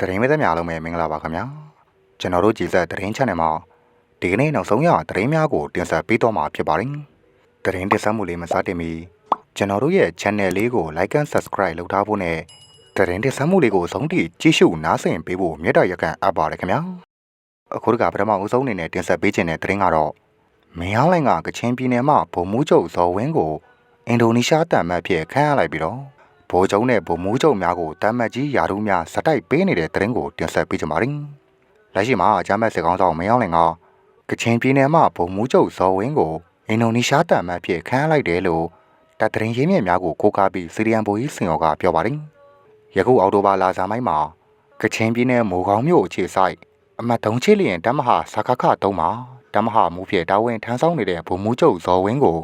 တရင်မဲသက်များလုံးပဲမင်္ဂလာပါခင်ဗျာကျွန်တော်တို့ကြည်ဆက်တရင် channel မှာဒီကနေ့နောက်ဆုံးရတရင်များကိုတင်ဆက်ပေးတော့မှာဖြစ်ပါတယ်တရင်တင်ဆက်မှုလေးမစတင်မီကျွန်တော်တို့ရဲ့ channel လေးကို like and subscribe လုပ်ထားဖို့နဲ့တရင်တင်ဆက်မှုလေးကိုဆုံးထိကြည့်ရှုနားဆင်ပေးဖို့မြတ်တာရက်ကန်အပ်ပါတယ်ခင်ဗျာအခုတကပထမဦးဆုံးအနေနဲ့တင်ဆက်ပေးခြင်းတဲ့တရင်ကတော့မင်းအောင်လိုင်ကကချင်ပြည်နယ်မှာဗိုလ်မှူးချုပ်ဇော်ဝင်းကိုအင်ဒိုနီးရှားတံမတ်ဖြစ်ခန့်အပ်လိုက်ပြီးတော့ ဗိုလ်ချုပ်နဲ့ဗိုလ်မှူးချုပ်များကိုတမ်းမတ်ကြီးယာရုများစတိုက်ပေးနေတဲ့တရင်ကိုတင်ဆက်ပေးကြပါမယ်။လက်ရှိမှာအကြမ်းဖက်စစ်ကောင်ဆောင်မင်းအောင်လင်ကကချင်ပြည်နယ်မှာဗိုလ်မှူးချုပ်ဇော်ဝင်းကိုအင်ဒိုနီးရှားတမ်းမတ်ဖြစ်ခန့်အပ်လိုက်တယ်လို့တပ်တရင်ရင်းမြစ်များကိုကိုးကားပြီးစီရီယန်ဘိုကြီးစင်ရောကပြောပါတယ်။ယခုအော်တိုဘာလာဇာမိုင်းမှာကချင်ပြည်နယ်မိုးကောင်းမြို့အခြေဆိုင်အမတ်တုံးချစ်လျင်တမဟာစခခတုံးမှာတမဟာမူဖြစ်တာဝန်ထမ်းဆောင်နေတဲ့ဗိုလ်မှူးချုပ်ဇော်ဝင်းကို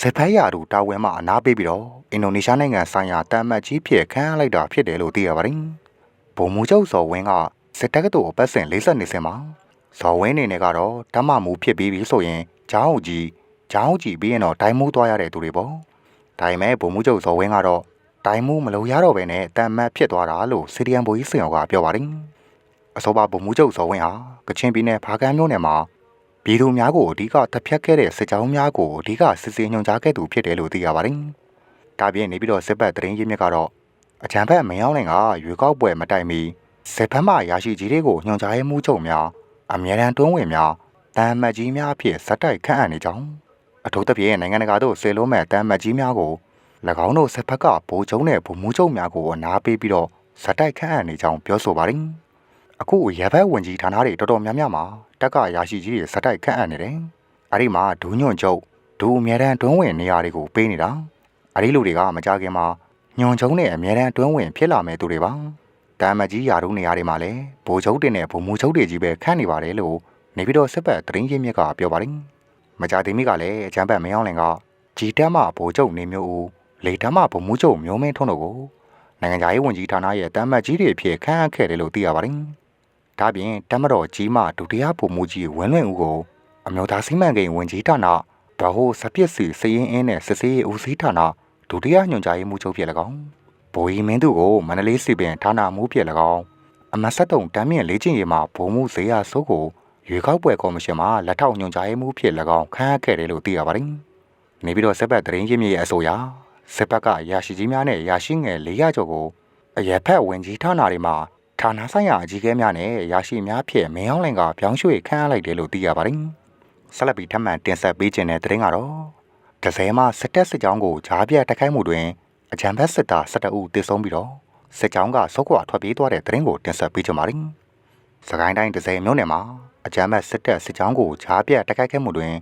စစ်ဖက်ရာတို့တာဝန်မှအနာပေးပြီးတော့အင်ဒိုနီးရှားနိုင်ငံဆိုင်ရာတမ်မတ်ကြီးဖြစ်ခန့်အပ်လိုက်တာဖြစ်တယ်လို့သိရပါတယ်။ဗိုလ်မှူးချုပ်ဇော်ဝင်းကစစ်တပ်ကတော်ပတ်စင်40နေစင်မှာဇော်ဝင်းနေနဲ့ကတော့တမမူဖြစ်ပြီးပြီဆိုရင်ဂျောင်းဦးကြီးဂျောင်းဦးကြီးပြီးရင်တော့တိုင်မှုသွားရတဲ့သူတွေပေါ့။ဒါပေမဲ့ဗိုလ်မှူးချုပ်ဇော်ဝင်းကတော့တိုင်မှုမလို့ရတော့ဘဲနဲ့တမ်မတ်ဖြစ်သွားတာလို့စီရီယန်ဘိုကြီးစင်အောင်ကပြောပါတယ်။အစောပါဗိုလ်မှူးချုပ်ဇော်ဝင်းဟာကချင်ပြည်နယ်ဖားကန်းမြို့နယ်မှာ ပြည်သူများကိုအဓိကတပ်ဖြတ်ခဲ့တဲ့စစ်ကြောင်းများကိုအဓိကစစ်ဆေးညွှန်ကြားခဲ့သူဖြစ်တယ်လို့သိရပါတယ်။ဒါပြင်နေပြီးတော့စစ်ပတ်တရင်ရင်းမြစ်ကတော့အကြံဖက်မင်းအောင်လင်ကရွေကောက်ပွဲမတိုင်မီစစ်ဖက်မှရရှိကြီးတွေကိုညွှန်ကြားရေးမှူးချုပ်များအမြဲတမ်းတွန်းဝင်များတမ်းမတ်ကြီးများအဖြစ်ဇက်တိုက်ခန့်အပ်နေကြောင်းအထူးသဖြင့်နိုင်ငံတကာတို့ဆေလုံးမဲ့တမ်းမတ်ကြီးများကို၎င်းတို့စစ်ဖက်ကဗိုလ်ချုပ်နဲ့ဗိုလ်မှူးချုပ်များကိုအနာပေးပြီးတော့ဇက်တိုက်ခန့်အပ်နေကြောင်းပြောဆိုပါတယ်။ အခုရဘက်ဝင်ကြီးဌာနတွေတော်တော်များများမှာတက်ကရရှိကြီးတွေစတိုက်ခန့်အပ်နေတယ်။အဲဒီမှာဒူးညွန့်ချုပ်ဒူးအမြဲတမ်းတွင်းဝင်နေရာတွေကိုပေးနေတာ။အဲဒီလူတွေကမကြခင်မှာညွန့်ချုံနဲ့အမြဲတမ်းတွင်းဝင်ဖြစ်လာမဲ့သူတွေပါ။တာမကြီးယာတို့နေရာတွေမှာလည်းဘိုလ်ချုပ်တွေနဲ့ဗိုလ်မှူးချုပ်တွေကြီးပဲခန့်နေပါတယ်လို့နေပြီးတော့စစ်ပတ်တရင်ရင်းမြစ်ကပြောပါတယ်။မကြသေးမီကလည်းအချမ်းပတ်မင်းအောင်လင်ကဂျီတက်မှဗိုလ်ချုပ်နေမျိုးဦးလေတက်မှဗိုလ်မှူးချုပ်မျိုးမင်းထွန်းတို့ကိုနိုင်ငံခြားရေးဝန်ကြီးဌာနရဲ့တမ်းမတ်ကြီးတွေအဖြစ်ခန့်အပ်ခဲ့တယ်လို့သိရပါတယ်။ ဒါပြင်တမတော်ကြီးမှဒုတိယဗိုလ်မှူးကြီးဝင်းလွင်ဦးကိုအမျိုးသားစီမံကိန်းဝန်ကြီးဌာနဗဟိုစပစ်စီစည်ရင်အင်းနဲ့စစ်စေးဦးစီးဌာနဒုတိယညွှန်ကြားရေးမှူးချုပ်ဖြစ်၎င်းဗိုလ်ကြီးမင်းသူကိုမန္တလေးစီပင်ဌာနမှူးဖြစ်၎င်းအမတ်ဆက်တုံတမ်းမြင့်လေးချင်းရီမှာဗိုလ်မှူးဇေယျစိုးကိုရွေကောက်ပွဲကော်မရှင်မှာလက်ထောက်ညွှန်ကြားရေးမှူးဖြစ်၎င်းခန့်အပ်ခဲ့တယ်လို့သိရပါတယ်။နေပြီးတော့စစ်ဘက်တရင်ရင်းမြစ်ရဲ့အဆိုအရစစ်ဘက်ကရာရှိကြီးများနဲ့ရာရှိငယ်400ကျော်ကိုအရက်ဖက်ဝင်ကြီးဌာနတွေမှာ ဌာနဆိုင်ရာအကြီးအကဲများနဲ့ရရှိများဖြင့်မင်းအောင်လှိုင်ကပြောင်းရွှေ့ခန့်အပ်လိုက်တယ်လို့သိရပါတယ်။ဆက်လက်ပြီးထပ်မံတင်ဆက်ပေးခြင်းတဲ့သတင်းကတော့ဒဇယ်မှစစ်တပ်စစ်ကြောင်းကိုဂျားပြတ်တိုက်ခိုက်မှုတွင်အကြံဖက်စစ်သား12ဦးသေဆုံးပြီးတော့စစ်ကြောင်းကစုတ်ခွာထွက်ပြေးသွားတဲ့သတင်းကိုတင်ဆက်ပေးကြပါမယ်။စကိုင်းတိုင်းဒဇယ်မြို့နယ်မှာအကြံဖက်စစ်တပ်စစ်ကြောင်းကိုဂျားပြတ်တိုက်ခိုက်ခဲ့မှုတွင်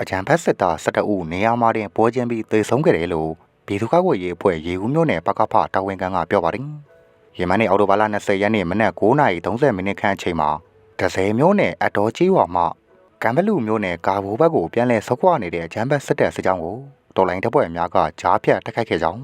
အကြံဖက်စစ်သား12ဦးနေရာမှာတင်ပွဲချင်းပြီးသေဆုံးခဲ့တယ်လို့ပြည်သူ့ကာကွယ်ရေးအဖွဲ့ရေဦးမြို့နယ်ပကဖတာဝန်ခံကပြောပါတယ်။ ယမန်နေ့အော်တိုဘာလ20ရက်နေ့မနက်9:30မိနစ်ခန့်အချိန်မှာဒဇယ်မျိုးနယ်အတော်ကြီးဝါမှကံဘလူမျိုးနယ်ကာဘိုးဘက်ကိုပြန်လည်ဆုတ်ခွာနေတဲ့ဂျမ်ဘတ်စစ်တပ်စစ်ကြောင်းကိုတော်လိုင်းတပ်ဖွဲ့များကဂျားဖြတ်တိုက်ခိုက်ခဲ့ကြောင်း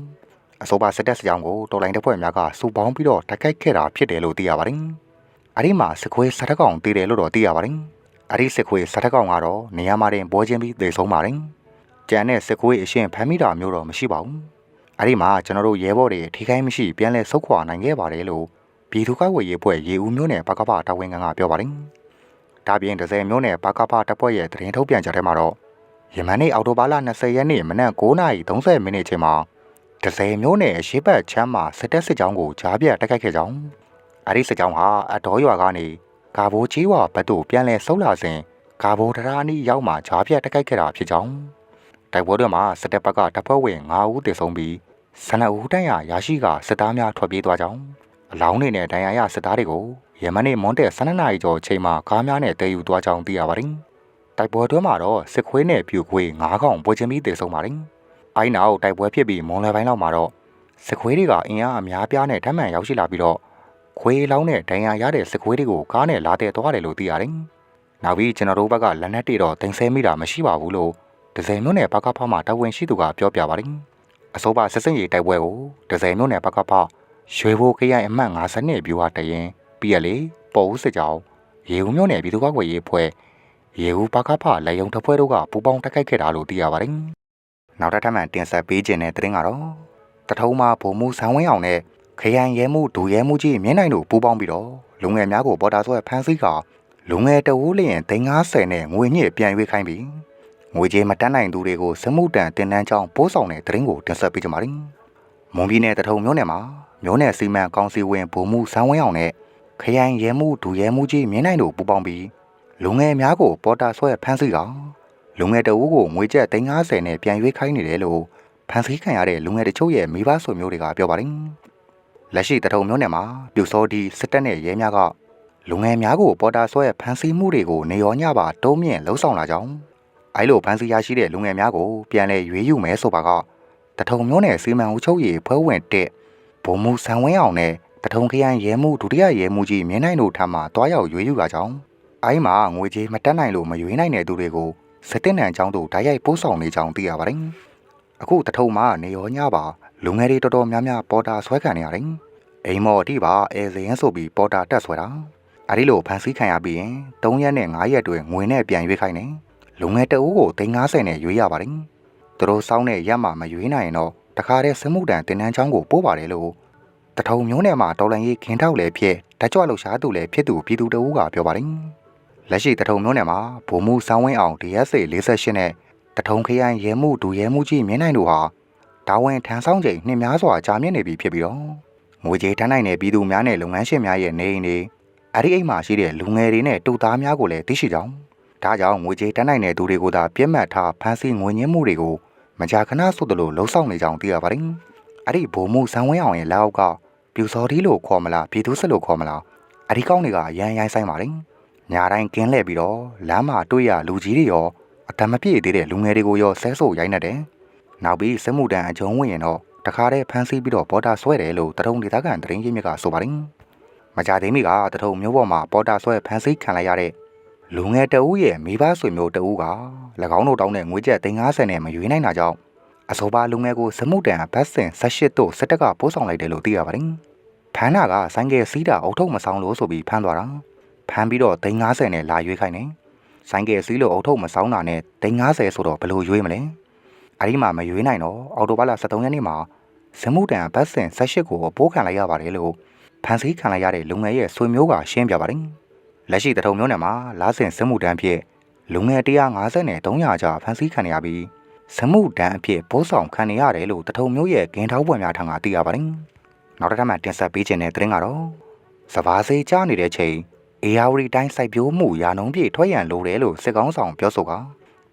အဆိုပါစစ်တပ်စစ်ကြောင်းကိုတော်လိုင်းတပ်ဖွဲ့များကစုပေါင်းပြီးတော့တိုက်ခိုက်ခဲ့တာဖြစ်တယ်လို့သိရပါတယ်။အဲဒီမှာစစ်ခွေးစတက်ကောင်တည်တယ်လို့တော့သိရပါတယ်။အဲဒီစစ်ခွေးစတက်ကောင်ကတော့နေရာမှာတင်ပွဲချင်းပြီးသေဆုံးပါတယ်။ကြံတဲ့စစ်ခွေးအရှင်ဖမ်းမိတာမျိုးတော့မရှိပါဘူး။ အဲ့ဒီမှာကျွန်တော်တို့ရဲဘော်တွေထိခိုက်မရှိပြန်လဲဆုတ်ခွာနိုင်ခဲ့ပါတယ်လို့ပြည်သူ့ကာကွယ်ရေးအဖွဲ့ရေဦးမျိုးနယ်ပကပတာဝန်ခံကပြောပါတယ်။ဒါပြင်ဒဇယ်မျိုးနယ်ပကပတပ်ဖွဲ့ရဲ့သတင်းထုတ်ပြန်ချက်ထဲမှာတော့ယမန်နေ့အောက်တိုဘာလ20ရက်နေ့မနက်9:30မိနစ်ချိန်မှာဒဇယ်မျိုးနယ်အရှိတ်ဘက်ချမ်းမှာစစ်တပ်စစ်ကြောင်းကိုကြားပြတ်တိုက်ခိုက်ခဲ့ကြောင်းအဲ့ဒီစစ်ကြောင်းဟာအတော်ရွာကနေကာဘိုးကြီးဝါဘက်သို့ပြန်လဲဆုတ်လာစဉ်ကာဘိုးတရာနီးရောက်မှကြားပြတ်တိုက်ခိုက်ခဲ့တာဖြစ်ကြောင်းတိုက်ပွဲတွေမှာစစ်တပ်ဘက်ကတပ်ဖွဲ့ဝင်9ဦးသေဆုံးပြီး ဆနအူတန်းရရရှိကစစ်သားများထွက်ပြေးသွားကြောင်းအလောင်းတွေနဲ့ဒဏ်ရာရစစ်သားတွေကိုယမန်နေ့မွန်တဲ့12နာရီကျော်ချိန်မှာကားများနဲ့တည်ယူသွားကြောင်းသိရပါတယ်။တိုက်ပွဲတွင်းမှာတော့စစ်ခွေးနဲ့ပြူခွေး9កောင်ပွဲချင်းပြီးတည်ဆုံပါတယ်။အိုင်းနောက်တိုက်ပွဲဖြစ်ပြီးမွန်လယ်ပိုင်းလောက်မှာတော့စစ်ခွေးတွေကအင်အားအများပြားနဲ့ထပ်မံရောက်ရှိလာပြီးတော့ခွေးလောင်းနဲ့ဒဏ်ရာရတဲ့စစ်ခွေးတွေကိုကားနဲ့လာတဲ့သွားတယ်လို့သိရတယ်။နောက်ပြီးကျွန်တော်တို့ဘက်ကလက်နက်တွေတော့တင်ဆဲမိတာမရှိပါဘူးလို့ဒဇယ်မျိုးနဲ့ပကဖမှတဝန်ရှိသူကပြောပြပါတယ်။ အဆိုပါစစ်စင်ရေးတိုက်ပွဲကိုဒဇယ်မျိုးနဲ့ပကဖရွှေဘိုခရိုင်အမှတ်50နှစ်ပြူဟာတရင်ပြီးရလေပေါ်ဦးစစ်ကြောင်းရေဦးမျိုးနယ်ပြည်သူ့ကာကွယ်ရေးအဖွဲ့ရေဦးပကဖလက်ယုံတစ်ဖွဲ့တို့ကပူးပေါင်းတိုက်ခိုက်ခဲ့တာလို့သိရပါတယ်။နောက်တစ်ထပ်မှတင်ဆက်ပေးခြင်းတဲ့သတင်းကတော့တထုံးမှာဗိုလ်မှူးဆန်းဝင်းအောင်နဲ့ခရိုင်ရဲမှုဒူရဲမှုကြီးမြင်းနိုင်တို့ပူးပေါင်းပြီးတော့လူငယ်များကိုပေါ်တာဆွဲဖမ်းဆီးကလူငယ်တဝူးလျင်350နဲ့ငွေညစ်ပြန်ရွေးခိုင်းပြီး ငွေကြေးမတတ်နိုင်သူတွေကိုစမှုတန်တင်တန်းချောင်းပိုးဆောင်တဲ့တရင်ကိုတင်ဆက်ပေးကြပါမယ်။မွန်ပြည်နယ်တထုံမြို့နယ်မှာမြို့နယ်စီမံကောင်စီဝင်ဗိုလ်မှူးစန်းဝင်းအောင်နဲ့ခရိုင်ရဲမှုဒူရဲမှုကြီးမြင်းနိုင်တို့ပူးပေါင်းပြီးလူငယ်များကိုပေါ်တာဆွဲဖမ်းဆီးကလူငယ်တဝူးကိုငွေကျပ်350နဲ့ပြန်ရွေးခိုင်းနေတယ်လို့ဖမ်းဆီးခံရတဲ့လူငယ်တချို့ရဲ့မိဘဆွေမျိုးတွေကပြောပါတယ်။လက်ရှိတထုံမြို့နယ်မှာပြူစောဒီစစ်တပ်နဲ့ရဲများကလူငယ်များကိုပေါ်တာဆွဲဖမ်းဆီးမှုတွေကိုနေရောညပါတုံးမြင့်လှုံ့ဆော်လာကြောင်း အဲလိုဖမ်းဆီးရရှိတဲ့လူငယ်များကိုပြန်လည်ရွေးယူမယ်ဆိုပါကတထုံမြို့နယ်စီမံအုပ်ချုပ်ရေးဖွဲ့ဝင်တဲ့ဗိုလ်မှူးဆန်ဝင်းအောင်နဲ့တထုံခရိုင်ရဲမှုဒုတိယရဲမှုကြီးမြင်းနိုင်တို့ထံမှတွားရောက်ရွေးယူလာကြောင်းအဲဒီမှာငွေကြေးမတက်နိုင်လို့မရွေးနိုင်တဲ့သူတွေကိုစစ်တင်နံကျောင်းတို့ဓာတ်ရိုက်ပို့ဆောင်နေကြောင်းသိရပါတယ်။အခုတထုံမှာနေရောညပါလူငယ်တွေတော်တော်များများပေါ်တာဆွဲခံနေရတယ်။အိမ်မော်အထိပါအဲဇင်းဆိုပြီးပေါ်တာတက်ဆွဲတာ။အဲဒီလိုဖန်ဆီးခံရပြီးရင်3ရက်နဲ့5ရက်တွင်ငွေနဲ့ပြန်ရွေးခိုင်းတယ်။ လူငယ်တအုပ်ကို350နဲ့ရွေးရပါတယ်။သူတို့စောင်းတဲ့ရက်မှာမရွေးနိုင်ရင်တော့တခါတည်းစမှုတန်တင်နန်းချောင်းကိုပို့ပါတယ်လို့တထုံမျိုးနယ်မှာတော်လန်ရေးခင်းထောက်လည်းဖြစ်ဓာတ်ကြွလှူရှားသူလည်းဖြစ်သူပြည်သူတအုပ်ကပြောပါတယ်။လက်ရှိတထုံမျိုးနယ်မှာဗိုလ်မှူးစောင်းဝင်းအောင် DSA 48နဲ့တထုံခရိုင်ရဲမှုဒူရဲမှုကြီးမြင်းနိုင်တို့ဟာတာဝန်ထမ်းဆောင်ချိန်နှစ်များစွာကြာမြင့်နေပြီဖြစ်ပြီးတော့ငွေကြေးထမ်းနိုင်တဲ့ပြည်သူများနဲ့လုပ်ငန်းရှင်များရဲ့နေအိမ်တွေအဲ့ဒီအိမ်မှာရှိတဲ့လူငယ်တွေနဲ့တူသားများကိုလည်းသိရှိကြောင်း ဒါကြောင့်ငွေကြေးတန်းနိုင်တဲ့သူတွေကိုသာပြစ်မှတ်ထားဖမ်းဆီးငွေညှင်းမှုတွေကိုမကြာခဏဆိုသလိုလှုံ့ဆော်နေကြောင်းသိရပါတယ်။အဲ့ဒီဘုံမှုဇန်ဝင်းအောင်ရဲ့လက်အောက်ကပြူစော်ဒီလို့ခေါ်မလားပြည်သူစစ်လို့ခေါ်မလားအဲ့ဒီကောင်းတွေကရန်ရိုင်းဆိုင်ပါတယ်။ညာတိုင်းကင်းလှည့်ပြီးတော့လမ်းမှာတွေ့ရလူကြီးတွေရောအတမပြည့်သေးတဲ့လူငယ်တွေကိုရောဆဲဆိုရိုက်နေတယ်။နောက်ပြီးစစ်မှုတန်းအကျုံးဝင်ရင်တော့တခါတည်းဖမ်းဆီးပြီးတော့ပေါ်တာဆွဲတယ်လို့တရုံဒေသခံတရင်ကြီးမြစ်ကဆိုပါတယ်။မကြသေးမီကတထုံမျိုးပေါ်မှာပေါ်တာဆွဲဖမ်းဆီးခံလိုက်ရတဲ့ လူငယ်တဦးရဲ့မိဘဆွေမျိုးတဦးက၎င်းတို့တောင်းတဲ့ငွေကျပ်350နဲ့မရွေးနိုင်တာကြောင့်အဆိုပါလူငယ်ကိုစမှုတန်ဘတ်စင်18တို့စစ်တပ်ကပို့ဆောင်လိုက်တယ်လို့သိရပါတယ်။ဖမ်းတာကဆိုင်ကယ်စီးတာအုတ်ထုပ်မဆောင်လို့ဆိုပြီးဖမ်းသွားတာ။ဖမ်းပြီးတော့350နဲ့လာရွေးခိုင်းတယ်။ဆိုင်ကယ်စီးလို့အုတ်ထုပ်မဆောင်တာနဲ့350ဆိုတော့ဘယ်လိုရွေးမလဲ။အဲဒီမှာမရွေးနိုင်တော့အော်တိုဘားလ23ရက်နေ့မှာစမှုတန်ဘတ်စင်18ကိုပို့ခံလိုက်ရပါတယ်လို့ဖမ်းဆီးခံလိုက်ရတဲ့လူငယ်ရဲ့ဆွေမျိုးကရှင်းပြပါတယ်။ လက်ရှိတထုံမျိုးနယ်မှာလာဆင်စမှုတန်ဖြစ်လူငယ်150နဲ့300ကြာဖမ်းဆီးခံရပြီးစမှုတန်အဖြစ်ပိုးဆောင်ခံနေရတယ်လို့တထုံမျိုးရဲ့ဂင်ထောက်ပွင့်များထံကသိရပါတယ်။နောက်တစ်ခါမှတင်ဆက်ပေးခြင်းတဲ့သတင်းကတော့စဘာစေးကြားနေတဲ့ချိန်အေယာဝတီတိုင်းစိုက်ပျိုးမှုရာနှုံပြည့်ထွက်ရန်လိုတယ်လို့စစ်ကောင်းဆောင်ပြောဆိုက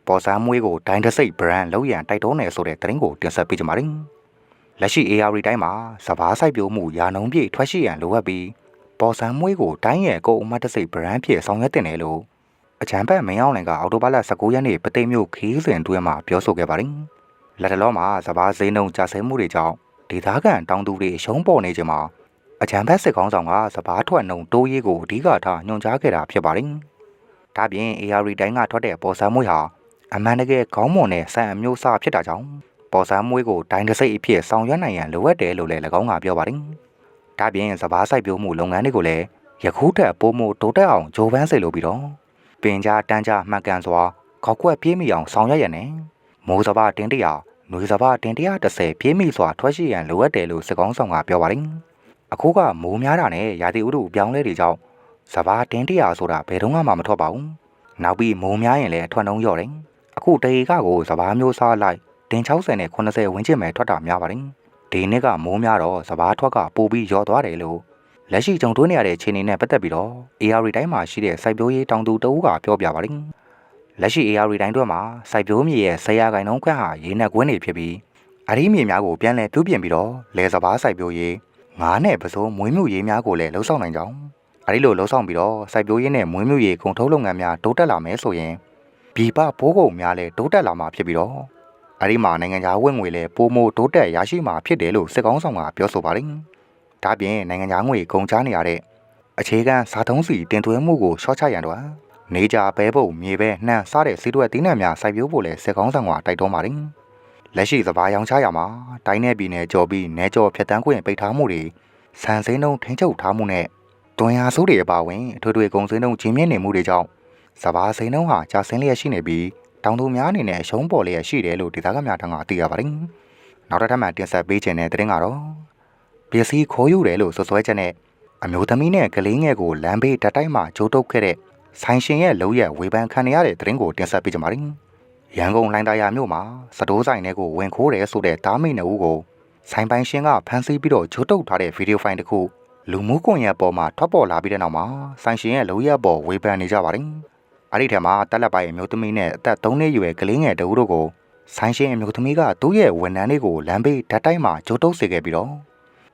ပေါ်ဆန်းမွေးကိုဒိုင်းတစိတ်ဘရန်လောက်ရန်တိုက်တွန်းနေဆိုတဲ့သတင်းကိုတင်ဆက်ပေးကြပါမယ်။လက်ရှိ AR တိုင်းမှာစဘာစိုက်ပျိုးမှုရာနှုံပြည့်ထွက်ရှိရန်လိုအပ်ပြီး ပေါ်ဆန်းမွေးကိုတိုင်းရဲ့ကိုအမတ်တစိတ်ဘရန်ဖြစ်ဆောင်ရွက်တင်တယ်လို့အချမ်းဘက်မင်းအောင်လင်ကအော်တိုဘာလ19ရက်နေ့ပသိမ်မြို့ခီးစဉ်တွဲမှာပြောဆိုခဲ့ပါတယ်။လက်တလောမှာစဘာစိမ်းနှုံကြာဆဲမှုတွေကြောင့်ဒေသခံတောင်သူတွေရှုံးပေါ်နေကြမှာအချမ်းဘက်စစ်ကောင်းဆောင်ကစဘာထွက်နှုံတိုးရေးကိုအဓိကထားညွှန်ကြားခဲ့တာဖြစ်ပါတယ်။ဒါပြင် AR တိုင်းကထွက်တဲ့ပေါ်ဆန်းမွေးဟာအမှန်တကယ်ခေါင်းမွန်တဲ့ဆန်အမျိုးအစားဖြစ်တာကြောင့်ပေါ်ဆန်းမွေးကိုဒိုင်းတစိတ်အဖြစ်ဆောင်ရွက်နိုင်ရန်လိုအပ်တယ်လို့လည်း၎င်းကပြောပါတယ်။ ဒါပြင်စဘာစိုက်ပျိုးမှုလုပ်ငန်းတွေကိုလည်းယခုထက်ပိုမိုတိုးတက်အောင်ဂျိုးပန်းစေလိုပြီးတော့ပင်ကြားတန်းကြားမှတ်ကန်စွာခေါက်ကွက်ပြေးမိအောင်ဆောင်ရွက်ရတဲ့မိုးစဘာတင်းတရာနွေစဘာတင်း130ပြေးမိစွာထွက်ရှိရန်လိုအပ်တယ်လို့စကောင်းဆောင်ကပြောပါတယ်။အခုကမိုးများတာနဲ့ရာသီဥတုပြောင်းလဲတွေကြောင့်စဘာတင်းတရာဆိုတာဘယ်တော့မှမထွက်ပါဘူး။နောက်ပြီးမိုးများရင်လည်းအထွက်နှုံးလျော့တယ်။အခုတရေကကိုစဘာမျိုးစားလိုက်တင်60နဲ့80ဝန်းကျင်ပဲထွက်တာများပါတယ်။ ဒီနှစ်ကမိုးများတော့စဘာထွက်ကပိုပြီးလျော့သွားတယ်လို့လက်ရှိကြုံတွေ့နေရတဲ့အခြေအနေနဲ့ပတ်သက်ပြီးတော့ AR တိုင်းမှာရှိတဲ့စိုက်ပျိုးရေးတောင်သူတအူးကပြောပြပါတယ်။လက်ရှိ AR တိုင်းတွေမှာစိုက်ပျိုးမြေရဲ့ဆရာခိုင်နှုန်းခွင့်ဟာရေနက်ကွင်းတွေဖြစ်ပြီးအရီးမြေများကိုပြန်လည်ပြုပြင်ပြီးတော့လယ်စဘာစိုက်ပျိုးရေးငါးနဲ့ပစိုးမွေးမြူရေးများကိုလည်းလှုပ်ဆောင်နိုင်ကြောင်းအဲဒီလိုလှုပ်ဆောင်ပြီးတော့စိုက်ပျိုးရေးနဲ့မွေးမြူရေးကုန်ထုတ်လုပ်ငန်းများတိုးတက်လာမယ်ဆိုရင်ပြည်ပပိုးကုန်များလည်းတိုးတက်လာမှာဖြစ်ပြီးတော့ အဲဒီမှာနိုင်ငံခြားဝင်ငွေလည်းပိုမိုတိုးတက်ရရှိမှာဖြစ်တယ်လို့စစ်ကောင်းဆောင်ကပြောဆိုပါတယ်။ဒါပြင်နိုင်ငံခြားငွေကုန်ချနေရတဲ့အခြေခံစားသုံးစီတင်သွင်းမှုကိုရှော့ချရန်တော့နေကြပဲဖို့မြေပဲနှမ်းစားတဲ့စီးတွဲတင်းနှံများစိုက်ပျိုးဖို့လဲစက်ကောင်းဆောင်ကတိုက်တွန်းပါတယ်လက်ရှိစဘာရောင်ချရမှာတိုင်းနယ်ပြည်နယ်ကြော်ပြီးနယ်ကြော်ဖြတ်တန်းခွင့်ပိတ်ထားမှုတွေဆန်စင်းနှုံထင်းချုပ်ထားမှုနဲ့တွင်ဟာဆိုးတွေအပါဝင်အထွေထွေကုန်စင်းနှုံချင်းမြင့်နေမှုတွေကြောင့်စဘာစိန်နှုံဟာကြာဆင်းလျက်ရှိနေပြီး တောင်သူများအနေနဲ့ရှုံးပေါ်လျက်ရှိတယ်လို့ဒေသခံများထံကသိရပါတယ်နောက်တစ်ထပ်မှတင်ဆက်ပေးခြင်းတဲ့သတင်းကတော့ပစ္စည်းခိုးယူတယ်လို့ဆွဆွဲချက်နဲ့အမျိုးသမီးနဲ့ကလေးငယ်ကိုလမ်းဘေးတတိုက်မှာကြိုးတုပ်ခဲ့တဲ့ဆိုင်ရှင်ရဲ့လုံရက်ဝေဖန်ခံရတဲ့သတင်းကိုတင်ဆက်ပေးကြပါမယ်။ရန်ကုန်လိုင်းသားရမြို့မှာစတိုးဆိုင်တွေကိုဝင်ခိုးတယ်ဆိုတဲ့တားမိနှစ်ဦးကိုဆိုင်ပိုင်ရှင်ကဖမ်းဆီးပြီးတော့ကြိုးတုပ်ထားတဲ့ဗီဒီယိုဖိုင်တစ်ခုလူမှုကွန်ရက်ပေါ်မှာထွက်ပေါ်လာပြီးတဲ့နောက်မှာဆိုင်ရှင်ရဲ့လုံရက်ပေါ်ဝေဖန်နေကြပါတယ်။ အဲ့ဒီထဲမှာတက်လက်ပိုင်အမျိုးသမီးနဲ့အသက်3နှစ်အရွယ်ကလေးငယ်တဦးတို့ကိုဆိုင်ရှင်အမျိုးသမီးကသူ့ရဲ့ဝန်ထမ်းတွေကိုလမ်းဘေးဓာတ်တိုက်မှာကြိုးတုပ်စေခဲ့ပြီးတော့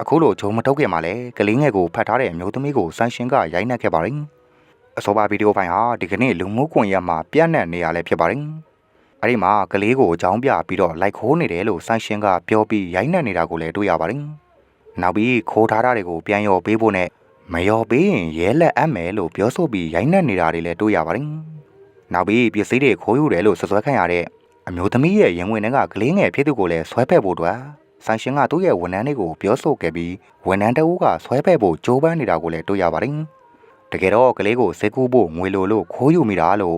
အခုလိုဂျုံမတုပ်ခင်မှာလဲကလေးငယ်ကိုဖတ်ထားတဲ့အမျိုးသမီးကိုဆိုင်ရှင်ကရိုက်နှက်ခဲ့ပါတယ်။အစောပါဗီဒီယိုဖိုင်ဟာဒီကနေ့လူမှုကွန်ရက်မှာပြန့်နှံ့နေရလဲဖြစ်ပါတယ်။အဲ့ဒီမှာကလေးကိုအကြောင်းပြပြီးတော့လိုက်ခိုးနေတယ်လို့ဆိုင်ရှင်ကပြောပြီးရိုက်နှက်နေတာကိုလည်းတွေ့ရပါတယ်။နောက်ပြီးခိုးထားတာတွေကိုပြန်ရော်ပေးဖို့နဲ့ မရော်ပေးရင်ရဲလက်အပ်မယ်လို့ပြောဆိုပြီးရိုက်နှက်နေတာတွေလည်းတွေ့ရပါတယ်။နောက်ပြီးပစ္စည်းတွေခိုးယူတယ်လို့ဆွဆွဲခံရတဲ့အမျိုးသမီးရဲ့ရင်ဝင်ထဲကကလေးငယ်ဖြစ်သူကိုလည်းဆွဲဖက်ဖို့အတွက်ဆိုင်ရှင်ကသူ့ရဲ့ဝန်ထမ်းတွေကိုပြောဆိုခဲ့ပြီးဝန်ထမ်းတအူးကဆွဲဖက်ဖို့ကြိုးပမ်းနေတာကိုလည်းတွေ့ရပါတယ်။တကယ်တော့ကလေးကိုစိတ်ကူးဖို့ငွေလိုလို့ခိုးယူမိတာလို့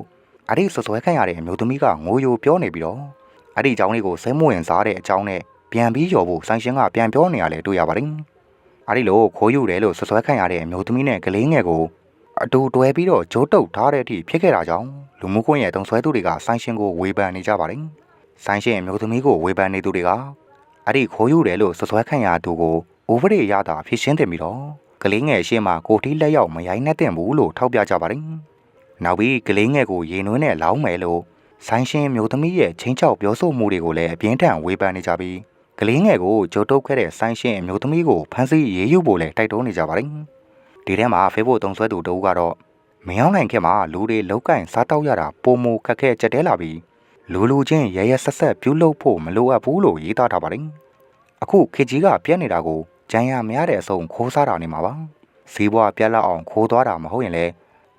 အဲ့ဒီဆွဆွဲခံရတဲ့အမျိုးသမီးကငိုယိုပြောနေပြီးတော့အဲ့ဒီအကြောင်းလေးကိုစိတ်မဝင်စားတဲ့အကြောင်းနဲ့ပြန်ပြီးရော်ဖို့ဆိုင်ရှင်ကပြန်ပြောနေရလဲတွေ့ရပါတယ်။ အဲ့ဒီလိုခိုးယူတယ်လို့ဆွဆွဲခံရတဲ့အမျိုးသမီးနဲ့ကလေးငယ်ကိုအတူတွဲပြီးတော့ဂျိုးတုတ်ထားတဲ့အထိဖြစ်ခဲ့တာကြောင့်လူမှုကွန်ရက်တုံးဆွဲသူတွေကဆိုင်ရှင်ကိုဝေဖန်နေကြပါတယ်။ဆိုင်ရှင်အမျိုးသမီးကိုဝေဖန်နေသူတွေကအဲ့ဒီခိုးယူတယ်လို့ဆွဆွဲခံရသူကိုဥပဒေရတာဖြစ်ရှင်းတင်ပြီးတော့ကလေးငယ်ရှေ့မှာကိုတီးလက်ရောက်မရိုင်းနှက်တင်ဘူးလို့ထောက်ပြကြပါတယ်။နောက်ပြီးကလေးငယ်ကိုရေနွေးနဲ့လောင်းမယ်လို့ဆိုင်ရှင်မျိုးသမီးရဲ့ချင်းချောက်ပြောဆိုမှုတွေကိုလည်းအပြင်းထန်ဝေဖန်နေကြပြီး ကလေးငယ်ကိုကြိုးတုပ်ခဲ့တဲ့ဆိုင်ရှင်မျိုးသမီးကိုဖမ်းဆီးရေးယူဖို့လည်းတိုက်တွန်းနေကြပါတယ်။ဒီထဲမှာဖေဖို့တုံးဆွဲသူတဦးကတော့မင်းအောင်နိုင်ခေတ်မှာလူတွေလောက်ကင်စားတောက်ရတာပုံမခက်ခဲကြက်တဲလာပြီးလူလူချင်းရရဆက်ဆက်ပြုလုပ်ဖို့မလိုအပ်ဘူးလို့ရေးသားထားပါတယ်။အခုခေကြီးကပြက်နေတာကိုကြံရမရတဲ့အဆုံးခိုးစားတာနေမှာပါ။ဈေးဘွားပြက်လောက်အောင်ခိုးသွားတာမဟုတ်ရင်လည်း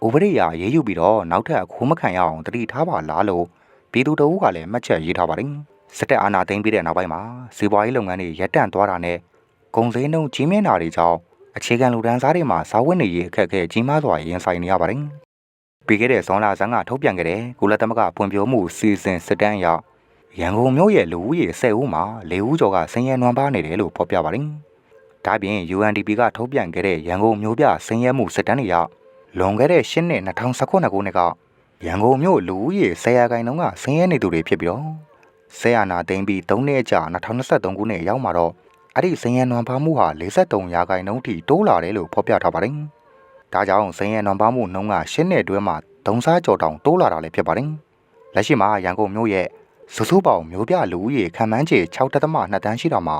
ဥပဒေအရေးယူပြီးတော့နောက်ထပ်ခိုးမခံရအောင်တတိထားပါလားလို့ပြည်သူတအုပ်ကလည်းမှတ်ချက်ရေးထားပါတယ်။ စစ်တပ်အာဏာသိမ်းပြီးတဲ့နောက်ပိုင်းမှာဈေးဘွားရေးလုပ်ငန်းတွေရပ်တန့်သွားတာနဲ့ကုန်စည်နှုန်းကြီးမြင့်တာတွေကြောင့်အခြေခံလူဒန်းစားတွေမှာစားဝတ်နေရေးအခက်အခဲကြီးမားစွာရင်ဆိုင်နေရပါတယ်။ပြီးခဲ့တဲ့ဇွန်လဆန်းကထုတ်ပြန်ခဲ့တဲ့ကုလသမဂ္ဂဖွံ့ဖြိုးမှုစီစဉ်စစ်တမ်းအရရန်ကုန်မြို့ရဲ့လူဦးရေ10ဦးမှာ4ဦးကျော်ကဆင်းရဲနွမ်းပါးနေတယ်လို့ဖော်ပြပါတယ်။ဒါ့အပြင် UNDP ကထုတ်ပြန်ခဲ့တဲ့ရန်ကုန်မြို့ပြဆင်းရဲမှုစစ်တမ်းတွေအရလွန်ခဲ့တဲ့၈နှစ်2019ခုနှစ်ကရန်ကုန်မြို့လူဦးရေ10ရာခိုင်နှုန်းကဆင်းရဲနေသူတွေဖြစ်ပြီးတော့ ဆေးရနာသိမ်းပြီး3နှစ်ကြာ2023ခုနှစ်ရောက်မှာတော့အဲ့ဒီဆင်းရဲနွမ်းပါးမှုဟာ43ရာခိုင်နှုန်းထိတိုးလာတယ်လို့ဖော်ပြထားပါတယ်။ဒါကြောင့်ဆင်းရဲနွမ်းပါးမှုနှုန်းက10နှစ်အတွင်းမှာ3စားကျော်တောင်တိုးလာတာလည်းဖြစ်ပါတယ်။လက်ရှိမှာရန်ကုန်မြို့ရဲ့စုစုပေါင်းမျိုးပြလူဦးရေခံမှန်းခြေ6.2တန်းရှိတာမှာ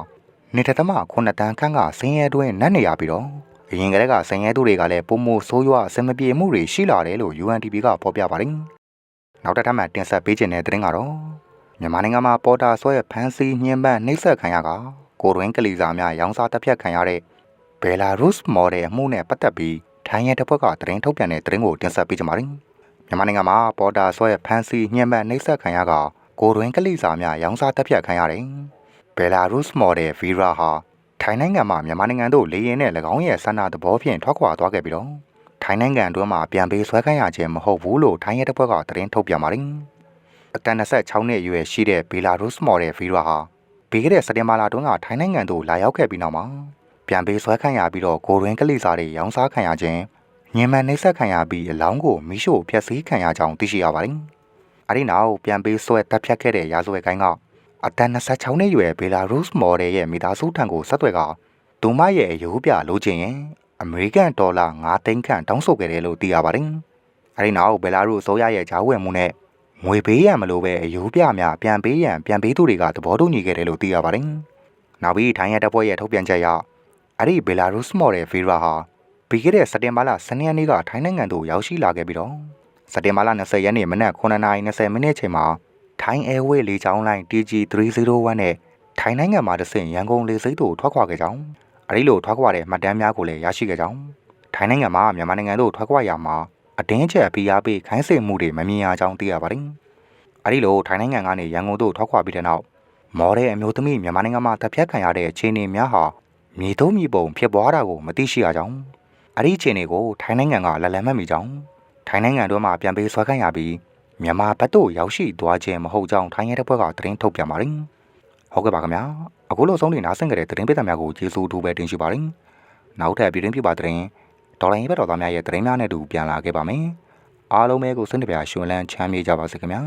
1.9တန်းခန့်ကဆင်းရဲတွင်းနတ်နေရပြီးတော့အရင်ကတည်းကဆင်းရဲသူတွေကလည်းပုံမိုဆိုးရွားအစမပြေမှုတွေရှိလာတယ်လို့ UNDP ကဖော်ပြပါတယ်။နောက်တစ်ထပ်မှတင်ဆက်ပေးခြင်းတဲ့သတင်းကတော့ မြန်မာနိုင်ငံမှာပေါ်တာဆွဲဖမ်းဆီးညှဉ်းပန်းနှိပ်စက်ခံရကကိုရင်းကလေးစားများရောင်းစားတပ်ဖြတ်ခံရတဲ့ဘယ်လာရုစ်မော်ဒယ်အမှုနဲ့ပတ်သက်ပြီးထိုင်းရဲတပ်ဖွဲ့ကသတင်းထုတ်ပြန်တဲ့သတင်းကိုတင်ဆက်ပေးကြပါမယ်။မြန်မာနိုင်ငံမှာပေါ်တာဆွဲဖမ်းဆီးညှဉ်းပန်းနှိပ်စက်ခံရကကိုရင်းကလေးစားများရောင်းစားတပ်ဖြတ်ခံရတယ်။ဘယ်လာရုစ်မော်ဒယ်ဗီရာဟာထိုင်းနိုင်ငံမှာမြန်မာနိုင်ငံတို့လေရင်နဲ့၎င်းရဲ့ဆန္ဒသဘောဖြင့်ထွက်ခွာသွားခဲ့ပြီးတော့ထိုင်းနိုင်ငံတွင်းမှာပြန်ပေးဆွဲခိုင်းရခြင်းမဟုတ်ဘူးလို့ထိုင်းရဲတပ်ဖွဲ့ကသတင်းထုတ်ပြန်ပါတယ်။ အသက်26နှစ်အရွယ်ရှိတဲ့ဘီလာရုစ်မော်ဒယ်ဗီရာဟာပြီးခဲ့တဲ့စက်တင်ဘာလတွင်းကထိုင်းနိုင်ငံသို့လာရောက်ခဲ့ပြီးနောက်မှာပြန်ပေးဆွဲခံရပြီးတော့ကိုရင်းကလေးစားတွေရောင်းစားခံရခြင်းညင်မှန်နှိမ့်ဆက်ခံရပြီးအလောင်းကိုမိရှို့ဖျက်ဆီးခံရကြောင်းသိရှိရပါတယ်။အဲဒီနောက်ပြန်ပေးဆွဲတပ်ဖြတ်ခဲ့တဲ့ရာဇဝတ်ကိုင်းကအသက်26နှစ်အရွယ်ဘီလာရုစ်မော်ဒယ်ရဲ့မိသားစုထံကိုဆက်သွယ်ကသူမရဲ့အယိုးပြလိုချင်ရင်အမေရိကန်ဒေါ်လာ9သိန်းခန့်တောင်းဆိုခဲ့တယ်လို့သိရပါတယ်။အဲဒီနောက်ဘယ်လာရုအစိုးရရဲ့ဂျားဝယ်မှုနဲ့ ငွေပေးရန်မလို့ပဲအယိုးပြများပြန်ပေးရန်ပြန်ပေးသူတွေကသဘောတူညီခဲ့တယ်လို့သိရပါတယ်။နောက်ပြီးထိုင်းရတပ်ဖွဲ့ရဲ့ထုတ်ပြန်ချက်အရအဲ့ဒီဘယ်လာရုစ်မော်ဒယ်ဗီရာဟာပြီးခဲ့တဲ့စက်တင်ဘာလ12ရက်နေ့ကထိုင်းနိုင်ငံသို့ရောက်ရှိလာခဲ့ပြီးတော့စက်တင်ဘာလ20ရက်နေ့မနက်9:20မိနစ်ချိန်မှာထိုင်း Airway လေကြောင်းလိုင်း TG301 နဲ့ထိုင်းနိုင်ငံမှာတဆင့်ရန်ကုန်လေဆိပ်သို့ထွက်ခွာခဲ့ကြောင်းအဲဒီလိုထွက်ခွာတဲ့မှတ်တမ်းများကိုလည်းရရှိခဲ့ကြောင်းထိုင်းနိုင်ငံမှာမြန်မာနိုင်ငံသို့ထွက်ခွာရမှာ အတင်းချက်ဖိအားပေးခိုင်းစေမှုတွေမမြင်ရကြောင်းသိရပါတယ်။အဲဒီလိုထိုင်းနိုင်ငံကနေရန်ကုန်သို့ထွက်ခွာပြီးတဲ့နောက်မော်ဒယ်အမျိုးသမီးမြန်မာနိုင်ငံမှာတပ်ဖြတ်ခံရတဲ့အခြေအနေများဟာမြေသုံးမြေပုံဖြစ်ပွားတာကိုမသိရှိရကြောင်းအဲဒီအခြေအနေကိုထိုင်းနိုင်ငံကလက်လန်းမမိကြောင်းထိုင်းနိုင်ငံတို့မှပြန်ပေးဆွဲခိုင်းရပြီးမြန်မာဘက်သို့ရောက်ရှိသွားခြင်းမဟုတ်ကြောင်းထိုင်းရဲတပ်ဖွဲ့ကသတင်းထုတ်ပြန်ပါတယ်။ဟုတ်ကဲ့ပါခင်ဗျာအခုလိုဆုံးနေနားဆင်ကြတဲ့သတင်းပေးသားများကိုကျေးဇူးအထူးပဲတင်ရှိပါတယ်နောက်ထပ်ပြည်တွင်းပြပါသတင်း ဒေါ်လာရေးဘက်တော်သားများရဲ့သတင်းများနဲ့အတူပြန်လာခဲ့ပါမယ်အားလုံးပဲကိုစိတ်နှပြရှင်လန်းချမ်းမြေ့ကြပါစေခင်ဗျာ